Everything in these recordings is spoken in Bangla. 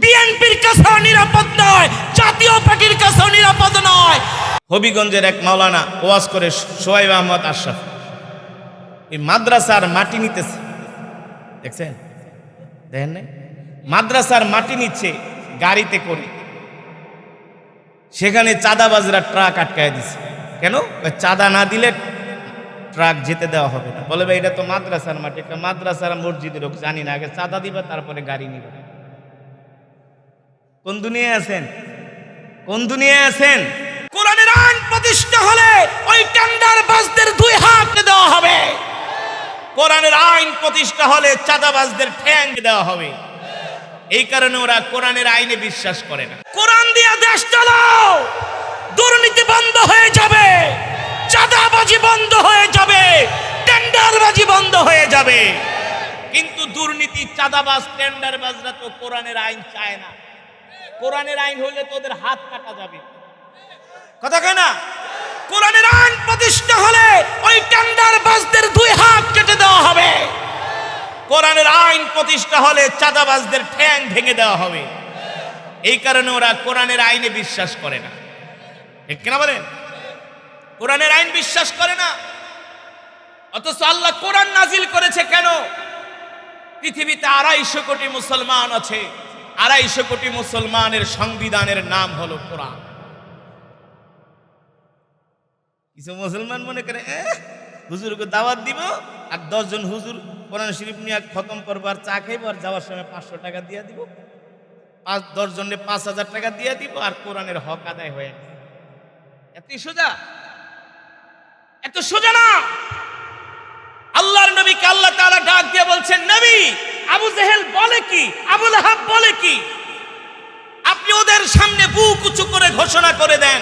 বিএনপির কাছেও নিরাপদ নয়, জাতীয় পার্টির কাছেও নিরাপদ নয়। হবিগঞ্জের এক মাওলানা ওয়াজ করে সোহাইব আহমদ আশরাফ। এই মাদ্রাসার মাটি নিতেছে। দেখছেন? দেখেন? মাদ্রাসার মাটি নিচ্ছে গাড়িতে করে। সেখানে চাঁদাবাজরা ট্রাক আটকায় দিছে। কেন? চাঁদা না দিলে ট্রাক যেতে দেওয়া হবে না। বলে, ভাই, এটা তো মাদ্রাসার মাটি। একটা মাদ্রাসার মসজিদের হোক, জানি না, আগে চাঁদা দিবে, তারপরে গাড়ি নিবে। কোন দুনিয়ায় আছেন? কোন দুনিয়ায় আছেন? কোরআনের আইন প্রতিষ্ঠা হলে ওই টেন্ডার বাসদের দুই হাত দেওয়া হবে। কোরআনের আইন প্রতিষ্ঠা হলে চাঁদাবাজদের ঠ্যাং দেওয়া হবে। এই কারণে ওরা কোরআনের আইনে বিশ্বাস করে না। কোরআন দিয়ে দেশ চালাও, দুর্নীতি বন্ধ হয়ে যাবে, চাঁদাবাজি বন্ধ হয়ে যাবে, টেন্ডারবাজি বন্ধ হয়ে যাবে। কিন্তু দুর্নীতি, চাঁদাবাজ, টেন্ডারবাজরা তো কোরআনের আইন চায় না। কোরআনের আইন হলে তোদের হাত কাটা যাবে। কথা কয় না? কোরআনের আইন প্রতিষ্ঠা হলে ওই টেন্ডার বাসদের দুই হাত কেটে দেওয়া হবে। কোরআনের আইন প্রতিষ্ঠা হলে চাঁদাবাজদের ঠ্যাং ভেঙে দেওয়া হবে। এই কারণে ওরা কোরআনের আইনে বিশ্বাস করে না। ঠিক কিনা বলেন? কোরআনের আইন বিশ্বাস করে না। অথচ আল্লাহ কোরআন নাজিল করেছে কেন? পৃথিবীতে আড়াইশো কোটি মুসলমান আছে। আড়াইশো কোটি মুসলমানের সংবিধানের নাম হলো কোরআন। কিছু মুসলমান মনে করে "এ, হুজুরকে দাওয়াত দিব আর দশজন হুজুর কোরআন শরীফ নিয়ে খতম করব আর চা খাইবো আর যাওয়ার সময় পাঁচশো টাকা দিয়ে দিব। পাঁচ দশ জনে পাঁচ হাজার টাকা দিয়ে দিব আর কোরআনের হক আদায় হয়ে এতই সোজা? এত সোজা না? আল্লাহর নবীকে আল্লাহ তাআলা ডাক দিয়ে বলছেন নবী আবু জেহেল বলে কি? আবু লাহাব বলে কি? আপনি ওদের সামনে বুক উঁচু করে ঘোষণা করে দেন,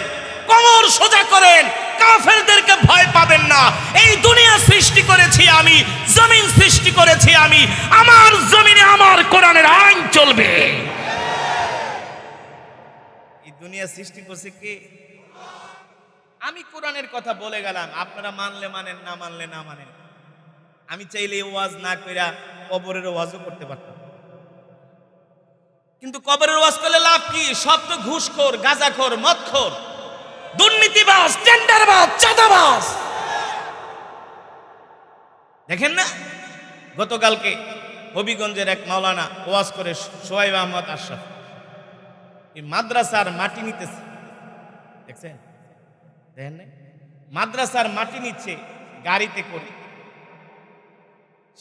কমর সোজা করেন, কাফেরদেরকে ভয় পাবেন না। এই দুনিয়া সৃষ্টি করেছি আমি, জমিন সৃষ্টি করেছি আমি, আমার জমিনে আমার কোরআনের আইন চলবে। এই দুনিয়া সৃষ্টি করছে কে? আমি কোরআনের কথা বলে গেলাম, আপনারা মানলে মানেন, না মানলে না মানেন। আমি চাইলে ওয়াজ না কইরা কবরের ওয়াজও করতে পারতাম। কিন্তু কবরের ওয়াজ করলে লাভ কি? সব তো ঘুষখোর, গাঁজাখোর, মদখোর। দুর্নীতিবাস টেন্ডারবাজ, চাঁদাবাজ। দেখেন না? গতকালকে হবিগঞ্জের এক মাওলানা ওয়াজ করে সোহাইব আহমদ আশরাফ। এই মাদ্রাসার মাটি নিতেছে। দেখছেন? দেখেন নাই? মাদ্রাসার মাটি নিচ্ছে গাড়িতে করে।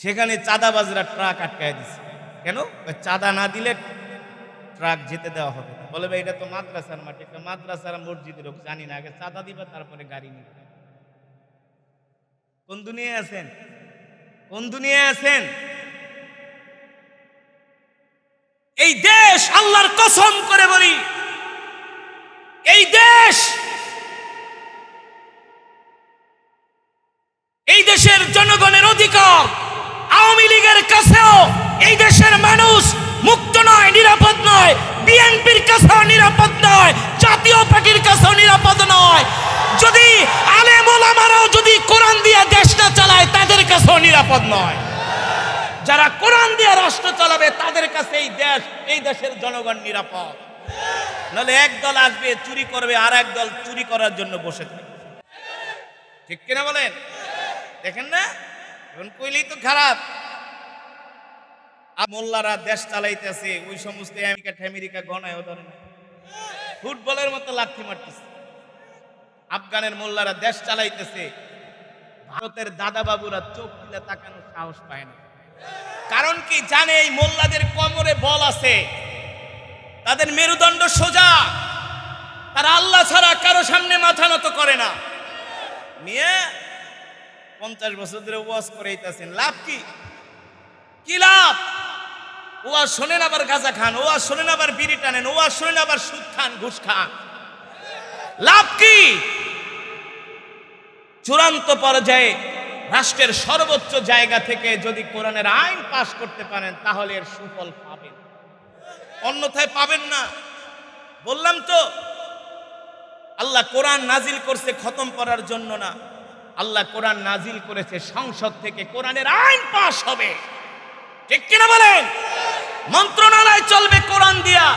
সেখানে চাঁদাবাজরা ট্রাক আটকায় দিছে। কেন? চাঁদা না দিলে ট্রাক যেতে দেওয়া হবে বলে, ভাই, এটা তো মাদ্রাসার মাটি একটা মাদ্রাসার মসজিদের হোক, জানি না, আগে চাঁদা দিবে, তারপরে গাড়ি নিবে। কোন দুনিয়ায় আছেন? কোন দুনিয়ায় আছেন? এই দেশ আল্লাহর কসম করে বলি, এই দেশ কাছেও নিরাপদ নয়, জাতীয় পার্টির কাছেও নিরাপদ নয়। যদি আলেম যদি কোরআন দিয়ে দেশ চালায়, তাদের কাছেও নিরাপদ নয়। যারা কোরআন দিয়ে রাষ্ট্র চালাবে, তাদের কাছে এই দেশ, এই দেশের জনগণ নিরাপদ। নাহলে এক দল আসবে, চুরি করবে, আর এক দল চুরি করার জন্য বসে থাকবে। ঠিক কিনা বলেন? দেখেন না? এখন কইলেই তো খারাপ। মোল্লারা দেশ চালাইতেছে, ওই সমস্ত আমেরিকা ঠেমেরিকা গণায়ও ধরে না। ফুটবলের মতো লাথি মারতেছে। আফগানের মোল্লারা দেশ চালাইতেছে, ভারতের দাদা বাবুরা চোখ তুলে তাকানোর সাহস পায় না। কারণ কি জানে এই মোল্লাদের কোমরে বল আছে? তাদের মেরুদণ্ড সোজা। তারা আল্লাহ ছাড়া কারও সামনে মাথা নত করে না। নিয়ে পঞ্চাশ বছর ধরে ওয়াজ করে লাভ কি? কি লাভ? ওয়াজ শোনেন আবার গাঁজা খান ওয়াজ শোনেন আবার বিড়ি টানেন ওয়াজ শোনেন আবার সুদ খান, ঘুষ খান। লাভ কি? চূড়ান্ত পর্যায়ে রাষ্ট্রের সর্বোচ্চ জায়গা থেকে যদি কোরআনের আইন পাশ করতে পারেন, তাহলে এর সুফল পাবেন। অন্যথায় পাবেন না। বললাম তো, আল্লাহ কোরআন নাজিল করছে খতম করার জন্য না। আল্লাহ কোরআন নাজিল করেছে সংসদ থেকে কোরআনের আইন পাশ হবে। ঠিক কিনা বলেন? মন্ত্রণালয় চলবে কোরআন দিয়া।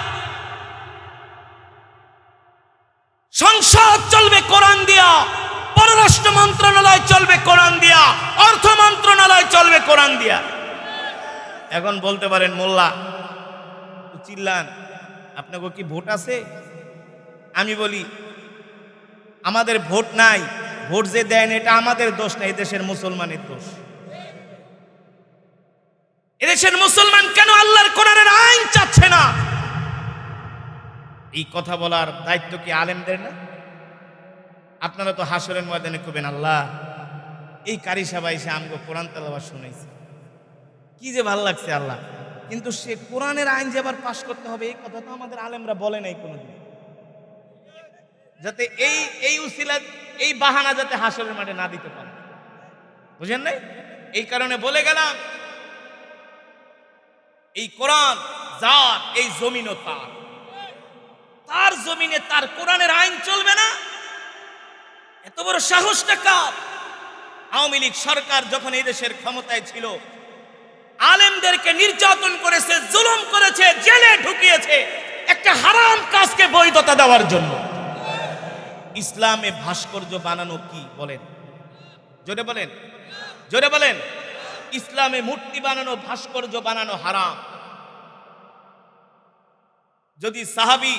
সংসদ চলবে কোরআন দিয়া। পররাষ্ট্র মন্ত্রণালয় চলবে কোরআন দিয়া। অর্থ মন্ত্রণালয় চলবে কোরআন দিয়া। এখন বলতে পারেন, মোল্লা চিল্লান। আপনাকে কি ভোট আছে? আমি বলি, আমাদের ভোট নাই। ভোট যে দেন এটা আমাদের দোষ না এই দেশের মুসলমানের দোষ। এদেশের মুসলমান কেন আল্লাহর কোরআনের আইন চাচ্ছে না? এই কথা বলার দায়িত্ব কি আলেমদের না? আপনারা তো হাসরের ময়দানে কবেন আল্লাহ, এই কারি সাবা এসে আমগো কোরআন তালাবা শুনেছে কি যে ভালো লাগছে, আল্লাহ। কিন্তু সে কোরআনের আইন যে আবার পাশ করতে হবে, এই কথা তো আমাদের আলেমরা বলে নাই কোনোদিন। যাতে এই এই উসিলা এই বাহানা যাতে হাসরের মাঠে না দিতে পারে। বুঝেন নাই? এই কারণে বলে গেলাম এই কোরআন যার, এই জমিনও তার। তার জমিনে তার কোরআনের আইন চলবে না। এত বড় সাহসটা কার? আওয়ামী লীগ সরকার যখন এই দেশের ক্ষমতায় ছিল, আলেমদেরকে নির্যাতন করেছে, জুলুম করেছে, জেলে ঢুকিয়েছে, একটা হারাম কাজকে বৈধতা দেওয়ার জন্য। ইসলামে ভাস্কর্য বানানো কি বলেন? জোরে বলেন। জোরে বলেন। ইসলামে মূর্তি বানানো, ভাস্কর্য বানানো হারাম। যদি সাহাবি,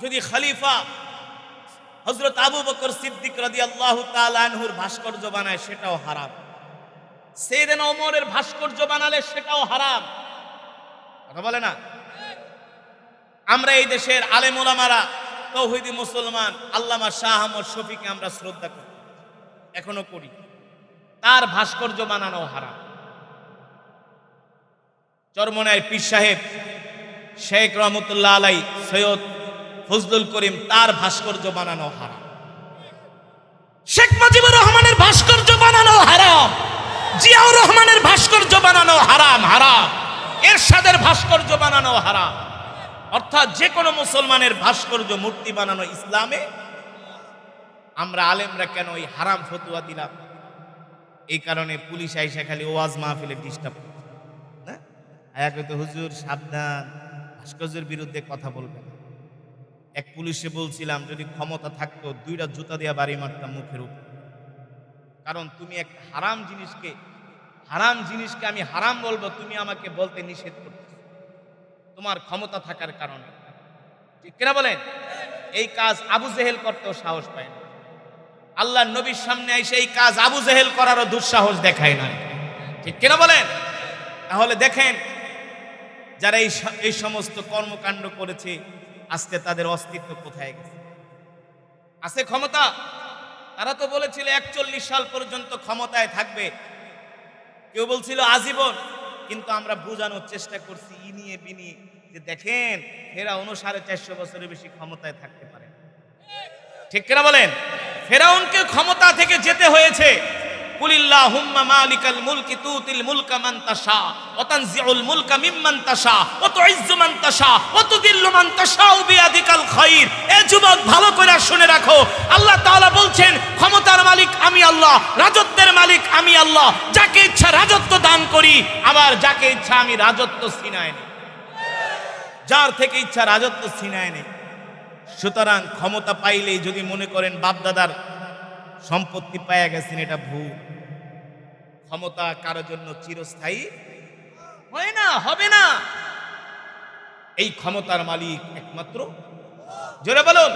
যদি খলিফা হজরত আবু বকর সিদ্দিক রাদি আল্লাহ তালহুর ভাস্কর্য বানায়, সেটাও হারাম। সেদিন ওমরের ভাস্কর্য বানালে সেটাও হারাম। কথা বলে না? আমরা এই দেশের আলেম ওলামারা, তৌহিদি মুসলমান, আল্লামা শাহ আহমদ শফিকে আমরা শ্রদ্ধা করি। এখনও করি। তার ভাস্কর্য বানানো হারাম। চরমনায় পীর সাহেব, শেখ রহমতুল্লাহ আলাই, সৈয়দ ফজলুল করিম, তার ভাস্কর্য বানানো হারাম। শেখ মুজিবুর রহমানের ভাস্কর্য বানানো হারাম। জিয়াউর রহমানের ভাস্কর্য বানানো হারাম হারাম। এরশাদের ভাস্কর্য বানানো হারাম। অর্থাৎ যে কোনো মুসলমানের ভাস্কর্য মূর্তি বানানো ইসলামে আমরা আলেমরা কেন ওই হারাম ফতুয়া দিলাম? এই কারণে পুলিশ আইসা খালি ওয়াজ মাহফিলে ডিস্টার্ব না? হুজুর, সাবধান। ভাস্কর্যের বিরুদ্ধে কথা বলবেন এক পুলিশে বলছিলাম, যদি ক্ষমতা থাকতো, দুইটা জুতা দিয়া বাড়ি মারতাম মুখের উপর। কারণ তুমি এক হারাম জিনিসকে হারাম জিনিসকে আমি হারাম বলব, তুমি আমাকে বলতে নিষেধ করছ তোমার ক্ষমতা থাকার কারণে। ঠিক কিনা বলেন? এই কাজ আবু জেহেল করতেও সাহস পায় না। আল্লাহ নবীর সামনে এসে এই কাজ আবু জেহেল করারও দুঃসাহস দেখায় না ঠিক কিনা বলেন? তাহলে দেখেন, যারা এই এই সমস্ত কর্মকাণ্ড করেছে, আজকে তাদের অস্তিত্ব কোথায় গেছে? আছে ক্ষমতা? তারা তো বলেছিল একচল্লিশ সাল পর্যন্ত ক্ষমতায় থাকবে। কেউ বলছিল আজীবন, কিন্তু আমরা বোঝানোর চেষ্টা করছি ইনিয়ে বিনিয়ে যে দেখেন এরা অনুসারে চারশো বছরের বেশি ক্ষমতায় থাকতে পারে। ঠিক কিনা বলেন? ফেরাউনকে ক্ষমতা থেকে যেতে হয়েছে। কুলিল্লাহ হুম্মা মালিকাল মুলকি তুতিল মুলকা মান তাশা ওয়া তানজিউল মুলকা মিম্মান তাশা ওয়া তুইজ্জু মান তাশা ওয়া তুদিল্লু মান তাশা বিয়াদিকাল খাইর। এ যুবক, ভালো করে শুনে রাখো। আল্লাহ তাআলা বলছেন, ক্ষমতার মালিক আমি আল্লাহ, রাজত্বের মালিক আমি আল্লাহ। যাকে ইচ্ছা রাজত্ব দান করি, আবার যাকে ইচ্ছা আমি রাজত্ব ছিনায় নেই। যার থেকে ইচ্ছা রাজত্ব ছিনায় নেই। সুতরাং ক্ষমতা পাইলেই যদি মনে করেন বাপদাদার সম্পত্তি পাইয়া গেছেন, এটা ভুল। ক্ষমতা কারোর জন্য চিরস্থায়ী হয় না, হবে না। এই ক্ষমতার মালিক একমাত্র। জোরে বলুন।